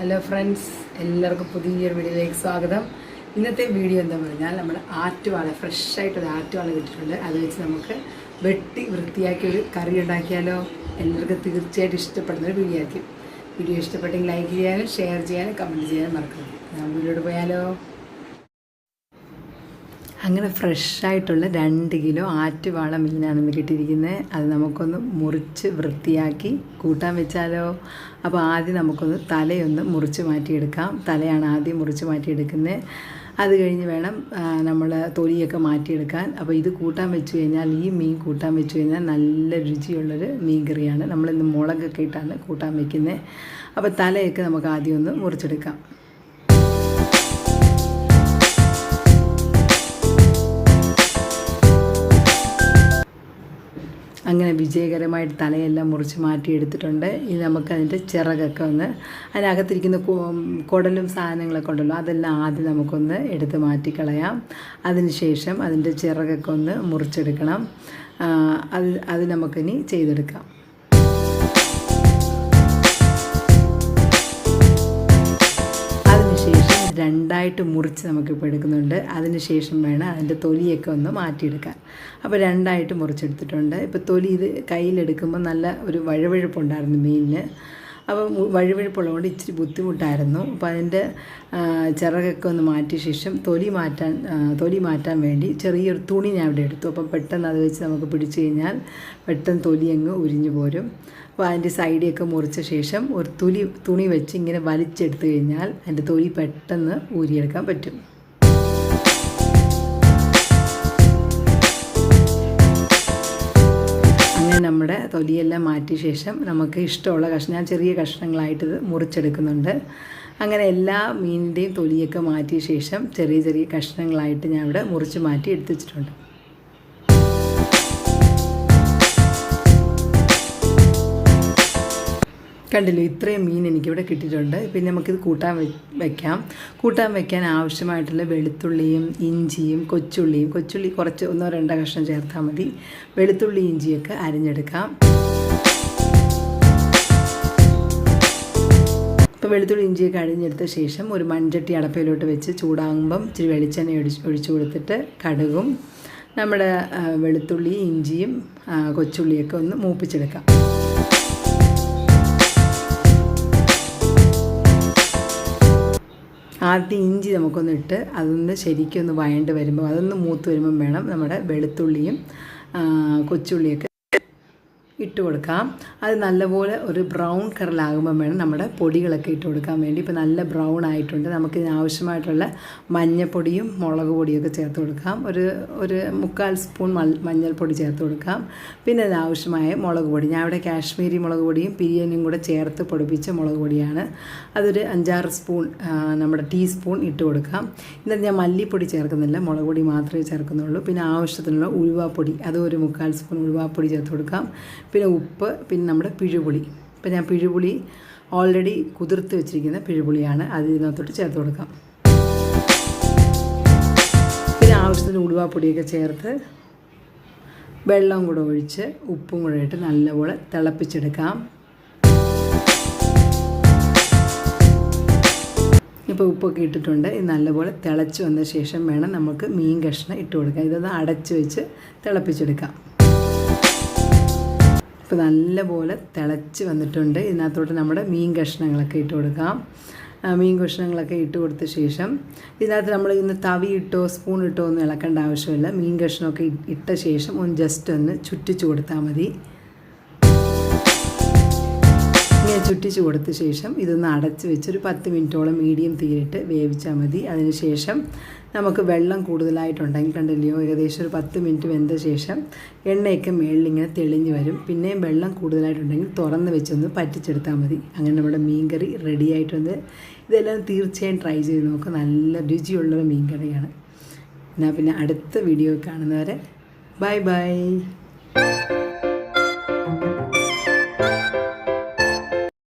Hello friends എല്ലാവർക്കും പുതിയൊരു വീഡിയോയിലേക്ക് സ്വാഗതം. ഇന്നത്തെ വീഡിയോ എന്താ പറഞ്ഞാൽ നമ്മൾ ആറ്റുവാള ഫ്രഷ് ആയിട്ടൊരു ആറ്റുവാള കിട്ടിയിട്ടുണ്ട്. അത് വെച്ച് നമുക്ക് വെട്ടി വൃത്തിയാക്കി ഒരു കറി ഉണ്ടാക്കിയാലോ? എല്ലാവർക്കും തീർച്ചയായിട്ടും ഇഷ്ടപ്പെടുന്ന ഒരു വീഡിയോ ആയിരിക്കും. വീഡിയോ ഇഷ്ടപ്പെട്ടെങ്കിൽ ലൈക്ക് ചെയ്യാനും ഷെയർ ചെയ്യാനും കമന്റ് ചെയ്യാനും മറക്കരുത്. ഞാൻ വീഡിയോട് പോയാലോ? അങ്ങനെ ഫ്രഷായിട്ടുള്ള രണ്ട് കിലോ ആറ്റുവാള മീനാണ് ഇന്ന് കിട്ടിയിരിക്കുന്നത്. അത് നമുക്കൊന്ന് മുറിച്ച് വൃത്തിയാക്കി കൂട്ടാൻ വെച്ചാലോ? അപ്പോൾ ആദ്യം നമുക്കൊന്ന് തലയൊന്ന് മുറിച്ച് മാറ്റിയെടുക്കാം. തലയാണ് ആദ്യം മുറിച്ച് മാറ്റിയെടുക്കുന്നത്. അത് കഴിഞ്ഞ് വേണം നമ്മൾ തൊലിയൊക്കെ മാറ്റിയെടുക്കാൻ. അപ്പോൾ ഇത് കൂട്ടാൻ വെച്ച് കഴിഞ്ഞാൽ ഈ മീൻ കൂട്ടാൻ വെച്ച് കഴിഞ്ഞാൽ നല്ല രുചിയുള്ളൊരു മീൻ കറിയാണ് നമ്മളിന്ന് മുളകൊക്കെ ഇട്ടാണ് കൂട്ടാൻ വയ്ക്കുന്നത് അപ്പോൾ തലയൊക്കെ നമുക്ക് ആദ്യം ഒന്ന് മുറിച്ചെടുക്കാം. അങ്ങനെ വിജയകരമായിട്ട് തലയെല്ലാം മുറിച്ച് മാറ്റിയെടുത്തിട്ടുണ്ട്. ഇനി നമുക്ക് അതിന്റെ ചിറകൊക്കെ ഒന്ന് അതിനകത്തിരിക്കുന്ന കുടലും സാധനങ്ങളൊക്കെ ഉണ്ടല്ലോ അതെല്ലാം ആദ്യം നമുക്കൊന്ന് എടുത്ത് മാറ്റിക്കളയാം. അതിനുശേഷം അതിന്റെ ചിറകൊക്കെ ഒന്ന് മുറിച്ചെടുക്കണം. അത് അത് നമുക്കിനി ചെയ്തെടുക്കാം. രണ്ടായിട്ട് മുറിച്ച് നമുക്കിപ്പോൾ എടുക്കുന്നുണ്ട്. അതിന് ശേഷം വേണം അതിന്റെ തൊലിയൊക്കെ ഒന്ന് മാറ്റിയെടുക്കാൻ. അപ്പോൾ രണ്ടായിട്ട് മുറിച്ചെടുത്തിട്ടുണ്ട്. ഇപ്പോൾ തൊലി ഇത് കയ്യിലെടുക്കുമ്പോൾ നല്ല ഒരു വഴുവഴുപ്പുണ്ടായിരുന്നു മീനിന് അപ്പോൾ വഴുവഴുപ്പുള്ളതുകൊണ്ട് ഇച്ചിരി ബുദ്ധിമുട്ടായിരുന്നു. അപ്പോൾ അതിന്റെ ചിറകൊക്കെ ഒന്ന് മാറ്റിയ ശേഷം തൊലി മാറ്റാൻ തൊലി മാറ്റാൻ വേണ്ടി ചെറിയൊരു തുണി ഞാൻ ഇവിടെ എടുത്തു. അപ്പം പെട്ടെന്ന് അത് വെച്ച് നമുക്ക് പിടിച്ചു കഴിഞ്ഞാൽ പെട്ടെന്ന് തൊലി അങ്ങ് ഉരിഞ്ഞു പോരും. അപ്പോൾ അതിന്റെ സൈഡിയൊക്കെ മുറിച്ച ശേഷം ഒരു തുലി തുണി വെച്ച് ഇങ്ങനെ വലിച്ചെടുത്തു കഴിഞ്ഞാൽ അതിന്റെ തൊലി പെട്ടെന്ന് ഊരിയെടുക്കാൻ പറ്റും. നമ്മുടെ തൊലിയെല്ലാം മാറ്റിയ ശേഷം നമുക്ക് ഇഷ്ടമുള്ള കഷ്ണം ഞാൻ ചെറിയ കഷ്ണങ്ങളായിട്ട് ഇത് മുറിച്ചെടുക്കുന്നുണ്ട്. അങ്ങനെ എല്ലാ മീനിന്റെയും തൊലിയൊക്കെ മാറ്റിയ ശേഷം ചെറിയ ചെറിയ കഷ്ണങ്ങളായിട്ട് ഞാൻ ഇവിടെ മുറിച്ച് മാറ്റി എടുത്തു വെച്ചിട്ടുണ്ട്. കണ്ടില്ലോ ഇത്രയും മീൻ എനിക്കിവിടെ കിട്ടിയിട്ടുണ്ട്. പിന്നെ നമുക്കിത് കൂട്ടാൻ വെക്കാം. കൂട്ടാൻ വെക്കാൻ ആവശ്യമായിട്ടുള്ള വെളുത്തുള്ളിയും ഇഞ്ചിയും കൊച്ചുള്ളിയും കൊച്ചുള്ളി കുറച്ച് ഒന്നോ രണ്ടോ കഷ്ണം ചേർത്താൽ മതി. വെളുത്തുള്ളി ഇഞ്ചിയൊക്കെ അരിഞ്ഞെടുക്കാം. ഇപ്പോൾ വെളുത്തുള്ളി ഇഞ്ചിയൊക്കെ അരിഞ്ഞെടുത്ത ശേഷം ഒരു മൺചട്ടി അടപ്പയിലോട്ട് വെച്ച് ചൂടാകുമ്പം ഇച്ചിരി വെളിച്ചെണ്ണ ഒഴിച്ച് ഒഴിച്ചു കൊടുത്തിട്ട് കടുകും നമ്മുടെ വെളുത്തുള്ളി ഇഞ്ചിയും കൊച്ചുള്ളിയൊക്കെ ഒന്ന് മൂപ്പിച്ചെടുക്കാം. ആദ്യം ഇഞ്ചി നമുക്കൊന്ന് ഇട്ട് അതൊന്ന് ശരിക്കും ഒന്ന് വഴണ്ട് വരുമ്പോൾ അതൊന്ന് മൂത്ത് വരുമ്പം വേണം നമ്മുടെ വെളുത്തുള്ളിയും കൊച്ചുള്ളിയൊക്കെ ഇട്ട് കൊടുക്കാം. അത് നല്ലപോലെ ഒരു ബ്രൗൺ കളറിലാകുമ്പോൾ വേണം നമ്മുടെ പൊടികളൊക്കെ ഇട്ട് കൊടുക്കാൻ വേണ്ടി. ഇപ്പോൾ നല്ല ബ്രൗൺ ആയിട്ടുണ്ട്. നമുക്ക് ഇതിന് ആവശ്യമായിട്ടുള്ള മഞ്ഞൾപ്പൊടിയും മുളക് പൊടിയൊക്കെ ചേർത്ത് കൊടുക്കാം. ഒരു ഒരു മുക്കാൽ സ്പൂൺ മഞ്ഞൾപ്പൊടി ചേർത്ത് കൊടുക്കാം. പിന്നെ അതിനാവശ്യമായ മുളക് പൊടി. ഞാൻ ഇവിടെ കാശ്മീരി മുളക് പൊടിയും പിരിയനും കൂടെ ചേർത്ത് പൊടിപ്പിച്ച മുളക് പൊടിയാണ്. അതൊരു അഞ്ചാറ് സ്പൂൺ നമ്മുടെ ടീസ്പൂൺ ഇട്ട് കൊടുക്കാം. എന്നിട്ട് ഞാൻ മല്ലിപ്പൊടി ചേർക്കുന്നില്ല. മുളക് പൊടി മാത്രമേ ചേർക്കുന്നുള്ളൂ. പിന്നെ ആവശ്യത്തിനുള്ള ഉഴുവാപ്പൊടി അതും ഒരു മുക്കാൽ സ്പൂൺ ഉഴുവാപ്പൊടി ചേർത്ത് കൊടുക്കാം. പിന്നെ ഉപ്പ് പിന്നെ നമ്മുടെ പിഴുപുളി. ഇപ്പം ഞാൻ പിഴുപുളി ഓൾറെഡി കുതിർത്ത് വെച്ചിരിക്കുന്ന പിഴുപുളിയാണ്. അത് ഇതിനകത്തോട്ട് ചേർത്ത് കൊടുക്കാം. പിന്നെ ആവശ്യത്തിന് ഉടുവാപ്പൊടിയൊക്കെ ചേർത്ത് വെള്ളം കൂടെ ഒഴിച്ച് ഉപ്പും കൂടെ ഇട്ട് നല്ലപോലെ തിളപ്പിച്ചെടുക്കാം. ഇപ്പോൾ ഉപ്പൊക്കെ ഇട്ടിട്ടുണ്ട്. ഇത് നല്ലപോലെ തിളച്ച് വന്ന ശേഷം വേണം നമുക്ക് മീൻ കഷ്ണം ഇട്ട് കൊടുക്കാം ഇതൊന്ന് അടച്ച് വെച്ച് തിളപ്പിച്ചെടുക്കാം. ഇപ്പോൾ നല്ലപോലെ തിളച്ച് വന്നിട്ടുണ്ട്. ഇതിനകത്തോട്ട് നമ്മുടെ മീൻ കഷ്ണങ്ങളൊക്കെ ഇട്ട് കൊടുക്കാം. മീൻ കഷ്ണങ്ങളൊക്കെ ഇട്ട് കൊടുത്ത ശേഷം ഇതിനകത്ത് നമ്മൾ ഇന്ന് തവി ഇട്ടോ സ്പൂൺ ഇട്ടോ ഒന്നും ഇളക്കേണ്ട ആവശ്യമില്ല. മീൻ കഷ്ണമൊക്കെ ഇട്ട ശേഷം ഒന്ന് ജസ്റ്റ് ഒന്ന് ചുറ്റിച്ച് കൊടുത്താൽ മതി. ചുറ്റിച്ച് കൊടുത്ത ശേഷം ഇതൊന്ന് അടച്ച് വെച്ച് ഒരു പത്ത് മിനിറ്റോളം മീഡിയം തീരിട്ട് വേവിച്ചാൽ മതി. അതിനുശേഷം നമുക്ക് വെള്ളം കൂടുതലായിട്ടുണ്ടെങ്കിൽ കണ്ടില്ലയോ ഏകദേശം ഒരു പത്ത് മിനിറ്റ് വെന്ത ശേഷം എണ്ണയൊക്കെ മേളിലിങ്ങനെ തെളിഞ്ഞ് വരും. പിന്നെയും വെള്ളം കൂടുതലായിട്ടുണ്ടെങ്കിൽ തുറന്ന് വെച്ചൊന്ന് പറ്റിച്ചെടുത്താൽ മതി. അങ്ങനെ നമ്മുടെ മീൻകറി റെഡി ആയിട്ടുണ്ട്. ഇതെല്ലാം തീർച്ചയായും ട്രൈ ചെയ്ത് നോക്കുക നല്ല രുചിയുള്ളൊരു മീൻകറിയാണ്. എന്നാൽ പിന്നെ അടുത്ത വീഡിയോ കാണുന്നവരെ ബൈ ബൈ